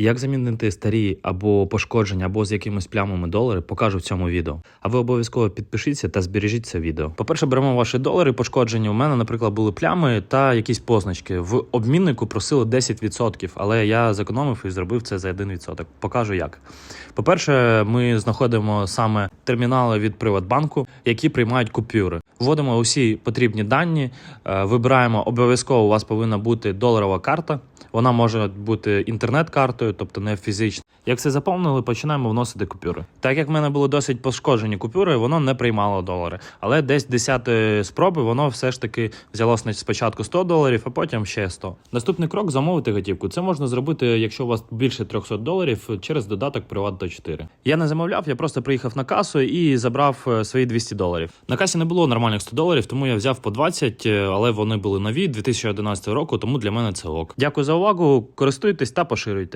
Як замінити старі або пошкодження, або з якимись плямами долари, покажу в цьому відео. А ви обов'язково підпишіться та збережіть це відео. По-перше, беремо ваші долари пошкоджені. У мене, наприклад, були плями та якісь позначки. В обміннику просили 10%, але я зекономив і зробив це за 1%. Покажу як. По-перше, ми знаходимо саме термінали від Приватбанку, які приймають купюри. Вводимо усі потрібні дані, е, вибираємо обов'язково. У вас повинна бути доларова карта. Вона може бути інтернет-картою, тобто не фізично. Як це заповнили, починаємо вносити купюри. Так як в мене були досить пошкоджені купюри, воно не приймало долари. Але десь 10 спроби воно все ж таки взяло спочатку 100 доларів, а потім ще 100. Наступний крок замовити готівку. Це можна зробити, якщо у вас більше 300 доларів, через додаток Приват до 4. Я не замовляв, я просто приїхав на касу і забрав е, свої 200 доларів. На касі не було нормальних 100 доларів, тому я взяв по 20, е, але вони були нові 2011 року, тому для мене це ок. Дякую за увагу, користуйтесь та поширюйте.